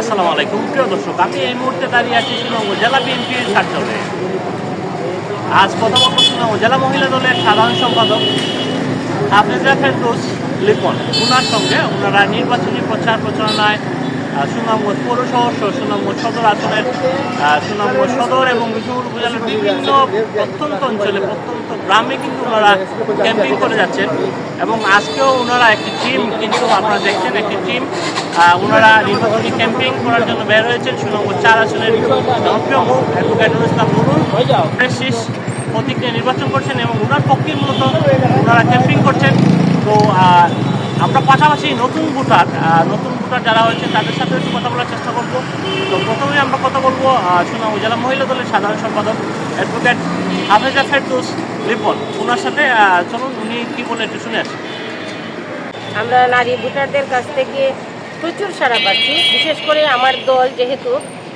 আসসালামু আলাইকুম। প্রিয় দর্শক, আমি এই মুহূর্তে দাঁড়িয়ে আছি শিলবঙ্গ জেলা বিএনপির কার্যালয়ে আজ কথা বলব শিলংপুর জেলা মহিলা দলের সাধারণ সম্পাদক হাফেজা ফেরদোস লিপন। ওনার সঙ্গে ওনারা নির্বাচনী প্রচার প্রচারণায় সুনামগঞ্জ পৌরশহর সহ সুনামগঞ্জ সদর আসনের সুনামগঞ্জ সদর এবং বিষ্ণুপুর উপজেলার বিভিন্ন প্রত্যন্ত অঞ্চলে, প্রত্যন্ত গ্রামে কিন্তু ওনারা ক্যাম্পিং করে যাচ্ছেন। এবং আজকেও ওনারা একটি টিম, কিন্তু আপনারা দেখছেন একটি টিম ওনারা নির্বাচনী ক্যাম্পিং করার জন্য বের হয়েছেন। সুনামগঞ্জ চার আসনের জনপ্রিয় মুখ নির্বাচন করছেন এবং ওনার পক্ষে মূলত ওনারা ক্যাম্পিং করছেন। তো আমরা পাশাপাশি নতুন ভোটার নতুন ভোটার যারা হয়েছে, তাদের সাথে একটু কথা বলার চেষ্টা করব। তো প্রথমে আমরা কথা বলব সুনাম জেলা মহিলা দলের সাধারণ সম্পাদক অ্যাডভোকেট হাফেজা ফেরদৌস রিপন। ওনার সাথে চলুন উনি কী বলে একটু শুনে আসি। আমরা নারী ভোটারদের কাছ থেকে প্রচুর সাড়া পাচ্ছি। বিশেষ করে আমার দল যেহেতু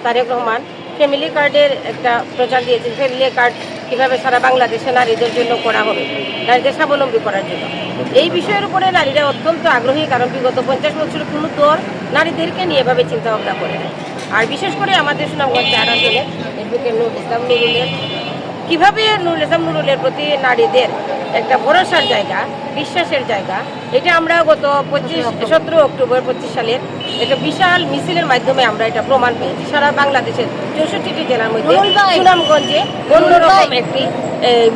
তারেক রহমান ফ্যামিলি কার্ডের একটা প্রচার দিয়েছে ফ্যামিলি কার্ড কীভাবে সারা বাংলাদেশে নারীদের জন্য করা হবে, নারীদের স্বাবলম্বী করার জন্য এই বিষয়ের উপরে নারীরা অত্যন্ত আগ্রহী, কারণ বিগত পঞ্চাশ বছর কোনো দল নারীদেরকে নিয়ে এভাবে চিন্তা ভাবনা করে না। আর বিশেষ করে আমাদের সুনামগঞ্জ চার আসলে এডভোকেট নুরুল ইসলাম নুরুলের, কীভাবে নুরুল ইসলাম নুরুলের প্রতি নারীদের একটা ভরসার জায়গা বিশ্বাসের জায়গা। এটা আমরা গত পঁচিশ সতেরো অক্টোবর পঁচিশ সালের একটা বিশাল মিছিলের মাধ্যমে আমরা এটা প্রমাণ পেয়েছি। সারা বাংলাদেশের চৌষট্টিটি জেলার মধ্যে সুনামগঞ্জে অন্যরকম একটি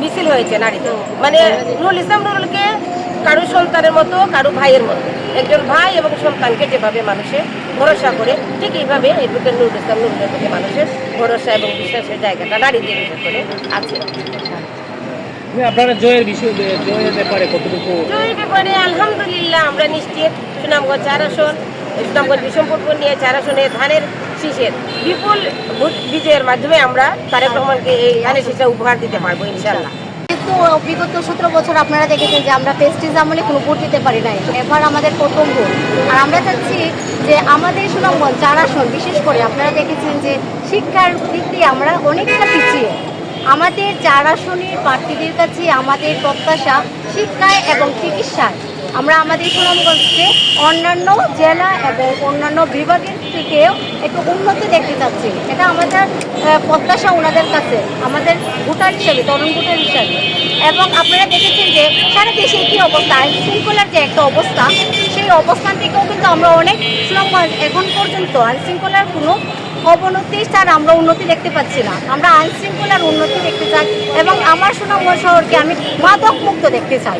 মিছিল হয়েছে নারীদের। মানে নুরুল ইসলাম নুরুলকে কারও সন্তানের মতো কারও ভাইয়ের মতো। একজন ভাই এবং সন্তানকে যেভাবে মানুষের ভরসা করে ঠিক এইভাবে এদিকে নুরুল ইসলাম নুরুলের প্রতি মানুষের ভরসা এবং বিশ্বাসের জায়গাটা নারীদের করে আছে। আপনারা জয়ের বিষয় জয়ের ব্যাপারে কতটুকু জয়ের ব্যাপারে আলহামদুলিল্লাহ আমরা নিশ্চিত। সুনামগঞ্জ চার আসন সুনামগঞ্জ বিষমপুর নিয়ে চার আসনে ধানের শীষের বিপুল ভোট বিজয়ের মাধ্যমে আমরা তারেক রহমানকে এই ধানের শীষটা উপহার দিতে পারব ইনশাল্লাহ কিন্তু বিগত সতেরো বছর আপনারা দেখেছেন যে আমরা পেস্টিজ আমলে কোনো ভোট দিতে পারি নাই। এবার আমাদের প্রথম ভোট। আর আমরা চাচ্ছি যে আমাদের সুনামগঞ্জ চার আসন বিশেষ করে আপনারা দেখেছেন যে শিক্ষার দিক দিয়ে আমরা অনেকটা পিছিয়ে। আমাদের চার প্রার্থীদের কাছে আমাদের প্রত্যাশা শিক্ষায় এবং চিকিৎসায়, আমরা আমাদের সুনামগঞ্জকে অন্যান্য জেলা এবং অন্যান্য বিভাগের থেকেও একটু উন্নতি দেখতে চাচ্ছি। এটা আমাদের প্রত্যাশা ওনাদের কাছে, আমাদের ভোটার হিসেবে, তরুণ ভোটার হিসাবে। এবং আপনারা দেখেছেন যে সারা দেশে একটি অবস্থা আইন শৃঙ্খলার যে একটা অবস্থা সেই অবস্থান থেকেও কিন্তু আমরা অনেক সুনামগঞ্জ এখন পর্যন্ত আইনশৃঙ্খলার কোনো অবনতি ছাড় আমরা উন্নতি দেখতে পাচ্ছি না। আমরা আইনশৃঙ্খলার উন্নতি দেখতে চাই এবং আমার সুনামগঞ্জ শহরকে আমি মাদক মুক্ত দেখতে চাই।